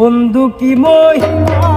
বন্ধু কি মহিমা